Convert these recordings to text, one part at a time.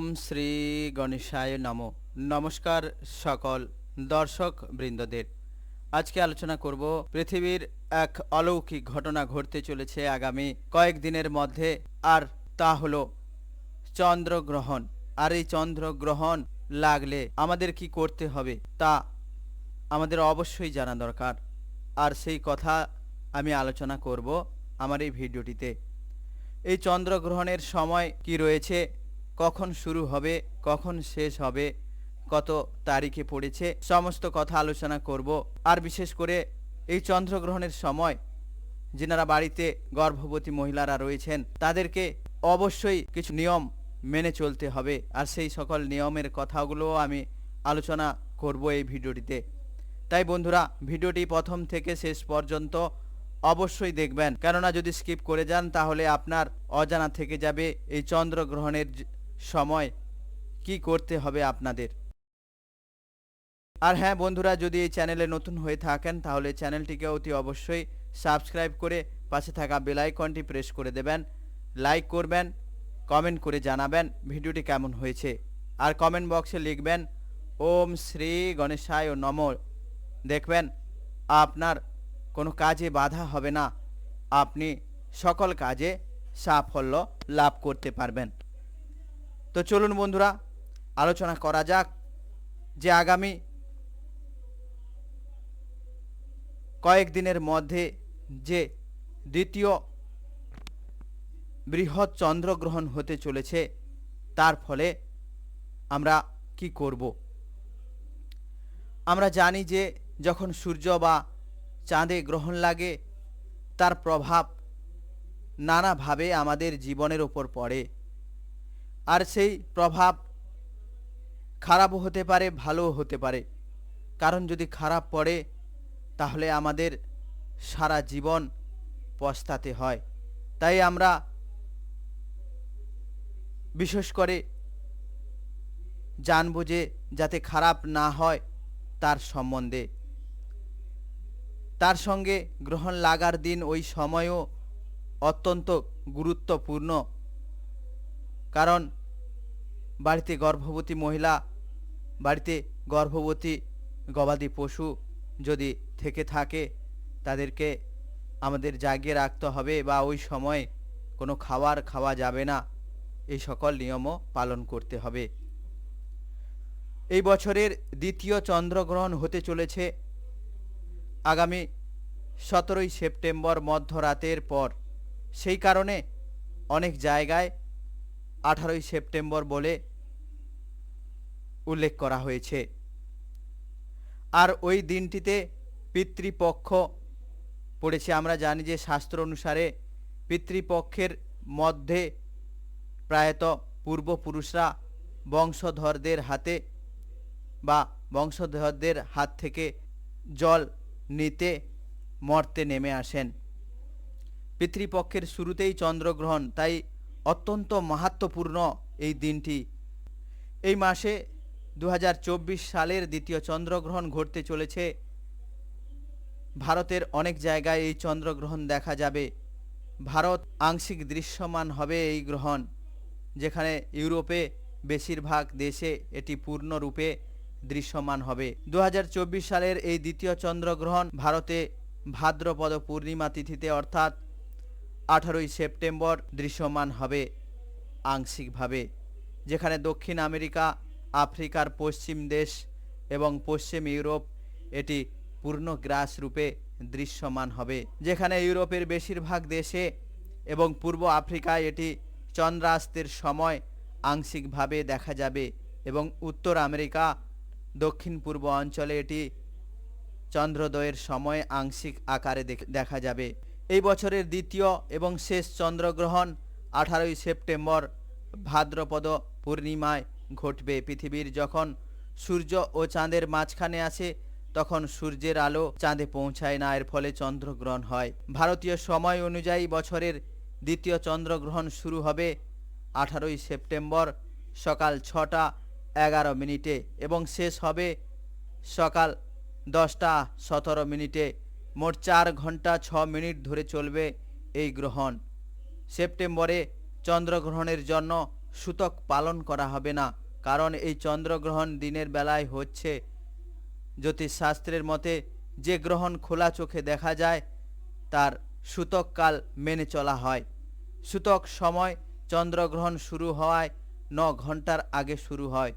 ওম শ্রী গণেশায় নম। নমস্কার সকল দর্শক বৃন্দদের। আজকে আলোচনা করব পৃথিবীর এক অলৌকিক ঘটনা ঘটতে চলেছে আগামী কয়েকদিনের মধ্যে, আর তা হলো চন্দ্রগ্রহণ। আর এই চন্দ্রগ্রহণ লাগলে আমাদের কি করতে হবে তা আমাদের অবশ্যই জানা দরকার। আর সেই কথা আমি আলোচনা করব আমার এই ভিডিওটিতে। এই চন্দ্রগ্রহণের সময় কি রয়েছে? কখন শুরু হবে, কখন শেষ হবে, কত তারিখে পড়েছে, সমস্ত কথা আলোচনা করব। আর বিশেষ করে এই চন্দ্রগ্রহণের সময় যেনারা বাড়িতে গর্ভবতী মহিলারা রয়েছেন, তাদেরকে অবশ্যই কিছু নিয়ম মেনে চলতে হবে। আর সেই সকল নিয়মের কথাগুলোও আমি আলোচনা করব এই ভিডিওটিতে। তাই বন্ধুরা, ভিডিওটি প্রথম থেকে শেষ পর্যন্ত অবশ্যই দেখবেন। কেননা যদি স্কিপ করে যান, তাহলে আপনার অজানা থেকে যাবে এই চন্দ্রগ্রহণের সময় কি করতে হবে আপনাদের? আর হ্যাঁ বন্ধুরা, যদি এই চ্যানেলে নতুন হয়ে থাকেন, তাহলে চ্যানেলটিকে অতি অবশ্যই সাবস্ক্রাইব করে পাশে থাকা বেল আইকনটি প্রেস করে দেবেন, লাইক করবেন, কমেন্ট করে জানাবেন ভিডিওটি কেমন হয়েছে। আর কমেন্ট বক্সে লিখবেন, ওম শ্রী গণেশায় নম। দেখবেন আপনার কোনো কাজে বাধা হবে না। আপনি সকল কাজে সাফল্য লাভ করতে পারবেন। তো চলুন বন্ধুরা, আলোচনা করা যাক যে আগামী কয়েকদিনের মধ্যে যে দ্বিতীয় বৃহৎ চন্দ্রগ্রহণ হতে চলেছে, তার ফলে আমরা কি করব? আমরা জানি যে যখন সূর্য বা চাঁদে গ্রহণ লাগে, তার প্রভাব নানাভাবে আমাদের জীবনের ওপর পড়ে। আর সেই প্রভাব খারাপও হতে পারে, ভালোও হতে পারে। কারণ যদি খারাপ পড়ে, তাহলে আমাদের সারা জীবন পস্তাতে হয়। তাই আমরা বিশেষ করে জানব যে যাতে খারাপ না হয়, তার সম্বন্ধে। তার সঙ্গে গ্রহণ লাগার দিন ওই সময়ও অত্যন্ত গুরুত্বপূর্ণ। কারণ বাড়িতে গর্ভবতী মহিলা, বাড়িতে গর্ভবতী গবাদি পশু যদি থেকে থাকে, তাদেরকে আমাদের জাগিয়ে রাখতে হবে বা ওই সময় কোনো খাবার খাওয়া যাবে না। এই সকল নিয়মও পালন করতে হবে। এই বছরের দ্বিতীয় চন্দ্রগ্রহণ হতে চলেছে। আগামী সতেরোই সেপ্টেম্বর মধ্যরাতের পর। সেই কারণে অনেক জায়গায় আঠারোই সেপ্টেম্বর বলে উল্লেখ করা হয়েছে। আর ওই দিনটিতে পিতৃপক্ষ পড়েছে। আমরা জানি যে শাস্ত্র অনুসারে পিতৃপক্ষের মধ্যে প্রায়ত পূর্বপুরুষরা বংশধরদের হাতে বা বংশধরদের হাত থেকে জল নিতে, মর্তে নেমে আসেন। পিতৃপক্ষের শুরুতেই চন্দ্রগ্রহণ, তাই অত্যন্ত মাহাত্মপূর্ণ এই দিনটি। এই মাসে দু হাজার চব্বিশ সালের দ্বিতীয় চন্দ্রগ্রহণ ঘটতে চলেছে। ভারতের অনেক জায়গায় এই চন্দ্রগ্রহণ দেখা যাবে। ভারত আংশিক দৃশ্যমান হবে এই গ্রহণ, যেখানে ইউরোপে বেশিরভাগ দেশে এটি পূর্ণরূপে দৃশ্যমান হবে। দু হাজার চব্বিশ সালের এই দ্বিতীয় চন্দ্রগ্রহণ ভারতে ভাদ্রপদ পূর্ণিমা তিথিতে, অর্থাৎ আঠারোই সেপ্টেম্বর দৃশ্যমান হবে আংশিকভাবে, যেখানে দক্ষিণ আমেরিকা, আফ্রিকার পশ্চিম দেশ এবং পশ্চিম ইউরোপ এটি পূর্ণগ্রাস রূপে দৃশ্যমান হবে, যেখানে ইউরোপের বেশিরভাগ দেশে এবং পূর্ব আফ্রিকায় এটি চন্দ্রাস্তের সময় আংশিকভাবে দেখা যাবে এবং উত্তর আমেরিকা, দক্ষিণ পূর্ব অঞ্চলে এটি চন্দ্রোদয়ের সময় আংশিক আকারে দেখা যাবে। এই বছরের দ্বিতীয় এবং শেষ চন্দ্রগ্রহণ, আঠারোই সেপ্টেম্বর, ভাদ্রপদ পূর্ণিমায় ঘটবে। পৃথিবীর যখন সূর্য ও চাঁদের মাঝখানে আসে তখন সূর্যের আলো চাঁদে পৌঁছায় না, এর ফলে চন্দ্রগ্রহণ হয়। ভারতীয় সময় অনুযায়ী বছরের দ্বিতীয় চন্দ্রগ্রহণ শুরু হবে আঠারোই সেপ্টেম্বর সকাল ছটা এগারো মিনিটে এবং শেষ হবে সকাল দশটা সতেরো মিনিটে। মোট চার ঘণ্টা ছ মিনিট ধরে চলবে এই গ্রহণ। সেপ্টেম্বরে চন্দ্রগ্রহণের জন্য সূতক পালন করা হবে না, কারণ এই চন্দ্রগ্রহণ দিনের বেলায় হচ্ছে। জ্যোতিষশাস্ত্রের মতে, যে গ্রহণ খোলা চোখে দেখা যায়, তার সূতককাল মেনে চলা হয়। সূতক সময় চন্দ্রগ্রহণ শুরু হওয়ায় ন ঘণ্টার আগে শুরু হয়।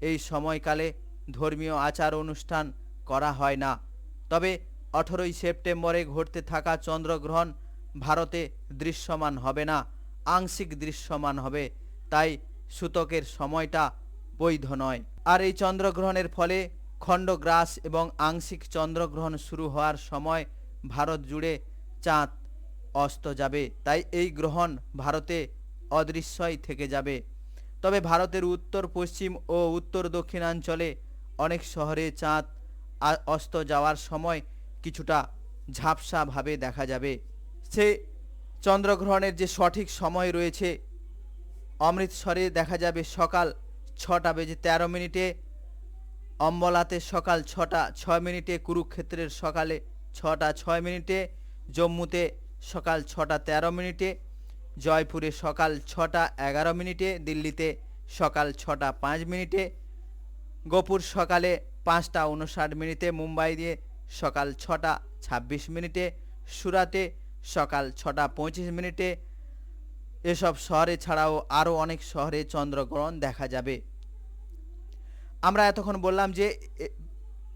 এই সময়কালে ধর্মীয় আচার অনুষ্ঠান করা হয় না। তবে আঠেরোই সেপ্টেম্বরে ঘটতে থাকা চন্দ্রগ্রহণ ভারতে দৃশ্যমান হবে না, আংশিক দৃশ্যমান হবে, তাই সূতকের সময়টা বৈধ নয়। আর এই চন্দ্রগ্রহণের ফলে খণ্ডগ্রাস এবং আংশিক চন্দ্রগ্রহণ শুরু হওয়ার সময় ভারত জুড়ে চাঁদ অস্ত যাবে, তাই এই গ্রহণ ভারতে অদৃশ্যই থেকে যাবে। তবে ভারতের উত্তর, পশ্চিম ও উত্তর দক্ষিণাঞ্চলে অনেক শহরে চাঁদ অস্ত যাওয়ার সময় কিছুটা ঝাপসাভাবে দেখা যাবে। সে চন্দ্রগ্রহণের যে সঠিক সময় রয়েছে, অমৃতসরে দেখা যাবে সকাল ছটা বেজে তেরো মিনিটে, অম্বলাতে সকাল ছটা ছয় মিনিটে, কুরুক্ষেত্রের সকালে ছটা ছয় মিনিটে, জম্মুতে সকাল ছটা তেরো মিনিটে, জয়পুরে সকাল ছটা এগারো মিনিটে, দিল্লিতে সকাল ছটা পাঁচ মিনিটে, গোপুর সকালে পাঁচটা উনষাট মিনিটে মুম্বাই দিয়ে সকাল ছটা ছাব্বিশ মিনিটে সুরাতে সকাল ছটা পঁচিশ মিনিটে। এসব শহরে ছাড়াও আরও অনেক শহরে চন্দ্রগ্রহণ দেখা যাবে। আমরা এতক্ষণ বললাম যে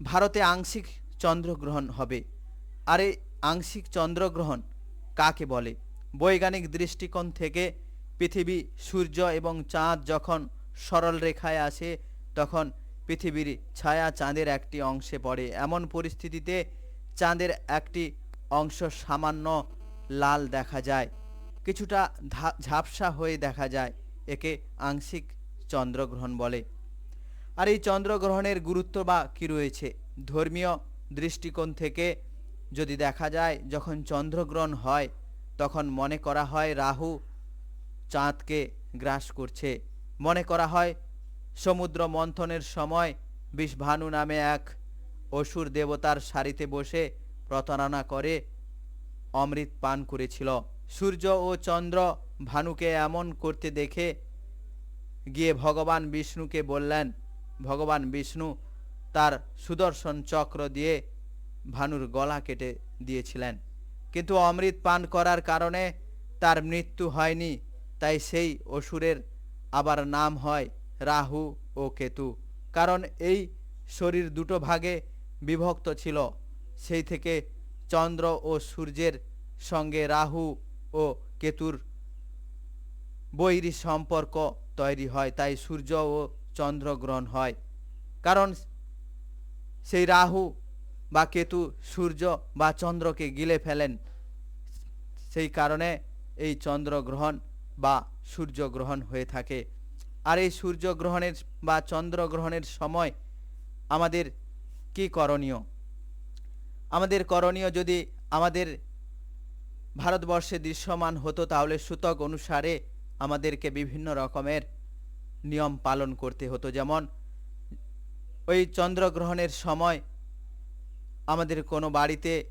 ভারতে আংশিক চন্দ্রগ্রহণ হবে। আর, আংশিক চন্দ্রগ্রহণ কাকে বলে? বৈজ্ঞানিক দৃষ্টিকোণ থেকে পৃথিবী সূর্য এবং চাঁদ যখন সরল রেখায় আসে, তখন পৃথিবীর ছায়া চাঁদের একটি অংশে পড়ে। এমন পরিস্থিতিতে চাঁদের একটি অংশ সামান্য লাল দেখা যায়, কিছুটা ঝাপসা হয়ে দেখা যায়, একে আংশিক চন্দ্রগ্রহণ বলে। আর এই চন্দ্রগ্রহণের গুরুত্ব বা কী রয়েছে? ধর্মীয় দৃষ্টিকোণ থেকে যদি দেখা যায়, যখন চন্দ্রগ্রহণ হয়, তখন মনে করা হয় রাহু চাঁদকে গ্রাস করছে। মনে করা হয় সমুদ্র মন্থনের সময় বিষভানু নামে এক অসুর দেবতার সারিতে বসে প্রতারণা করে অমৃত পান করেছিল। সূর্য ও চন্দ্র ভানুকে এমন করতে দেখে গিয়ে ভগবান বিষ্ণুকে বললেন, ভগবান বিষ্ণু, তার সুদর্শন চক্র দিয়ে ভানুর গলা কেটে দিয়েছিলেন। কিন্তু অমৃত পান করার কারণে তার মৃত্যু হয়নি, তাই সেই অসুরের আবার নাম হয় রাহু ও কেতু। কারণ এই শরীর দুটো ভাগে বিভক্ত ছিল। সেই থেকে চন্দ্র ও সূর্যের সঙ্গে রাহু ও কেতুর বৈরী সম্পর্ক তৈরি হয়, তাই সূর্য ও চন্দ্রগ্রহণ হয়। কারণ সেই রাহু বা কেতু সূর্য বা চন্দ্রকে গিলে ফেলেন। সেই কারণে এই চন্দ্রগ্রহণ বা সূর্যগ্রহণ হয়ে থাকে। আর এই সূর্যগ্রহণের বা চন্দ্রগ্রহণের সময় আমাদের কি করণীয়? আমাদের করণীয় যদি আমাদের ভারতবর্ষে দৃশ্যমান হতো, তাহলে সূতক অনুসারে আমাদেরকে বিভিন্ন রকমের নিয়ম পালন করতে হতো। যেমন, ওই চন্দ্রগ্রহণের সময় আমাদের কোনো বাড়িতে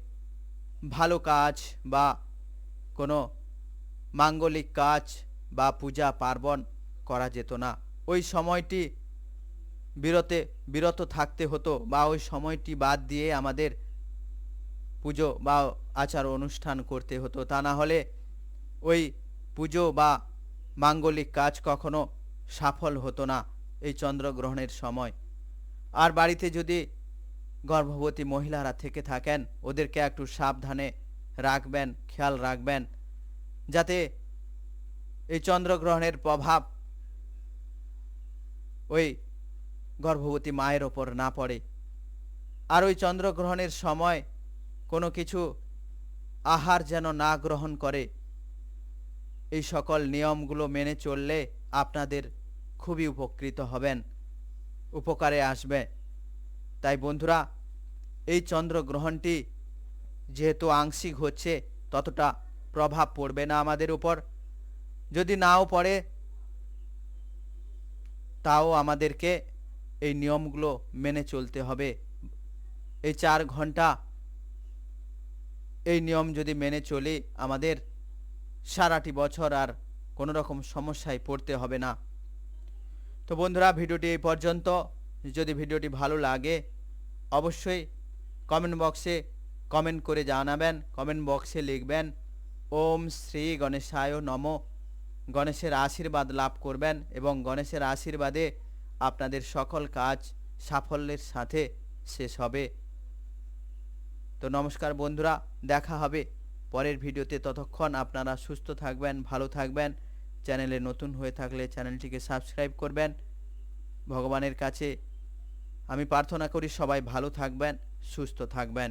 ভালো কাজ বা কোনো মাঙ্গলিক কাজ বা পূজা পার্বণ করা যেত না। ওই সময়টি বিরতে, বিরত থাকতে হতো বা ওই সময়টি বাদ দিয়ে আমাদের পুজো বা আচার অনুষ্ঠান করতে হতো। তা না হলে ওই পুজো বা মাঙ্গলিক কাজ কখনো সফল হতো না এই চন্দ্রগ্রহণের সময়। আর বাড়িতে যদি গর্ভবতী মহিলারা থেকে থাকেন, ওদেরকে একটু সাবধানে রাখবেন, খেয়াল রাখবেন, যাতে এই চন্দ্রগ্রহণের প্রভাব ওই গর্ভবতী মায়ের ওপর না পড়ে। আর ওই চন্দ্রগ্রহণের সময় কোনো কিছু আহার যেন না গ্রহণ করে। এই সকল নিয়মগুলো মেনে চললে আপনাদের খুবই উপকৃত হবেন, উপকারে আসবে। তাই বন্ধুরা, এই চন্দ্রগ্রহণটি যেহেতু আংশিক হচ্ছে, ততটা প্রভাব পড়বে না আমাদের উপর। যদি নাও পড়ে তাও আমাদেরকে এই নিয়মগুলো মেনে চলতে হবে। এই চার ঘণ্টা এই নিয়ম যদি মেনে চলি, আমাদের সারাটি বছর আর কোনো রকম সমস্যায় পড়তে হবে না। তো বন্ধুরা, ভিডিওটি এই পর্যন্ত। যদি ভিডিওটি ভালো লাগে, অবশ্যই কমেন্ট বক্সে কমেন্ট করে জানাবেন। কমেন্ট বক্সে লিখবেন, ওম শ্রী গণেশায় নম। গণেশের আশীর্বাদ লাভ করবেন এবং গণেশের আশীর্বাদে আপনাদের সকল কাজ সাফল্যের সাথে শেষ হবে। তো নমস্কার বন্ধুরা, দেখা হবে পরের ভিডিওতে। ততক্ষণ আপনারা সুস্থ থাকবেন, ভালো থাকবেন। চ্যানেলে নতুন হয়ে থাকলে চ্যানেলটিকে সাবস্ক্রাইব করবেন। ভগবানের কাছে আমি প্রার্থনা করি সবাই ভালো থাকবেন, সুস্থ থাকবেন।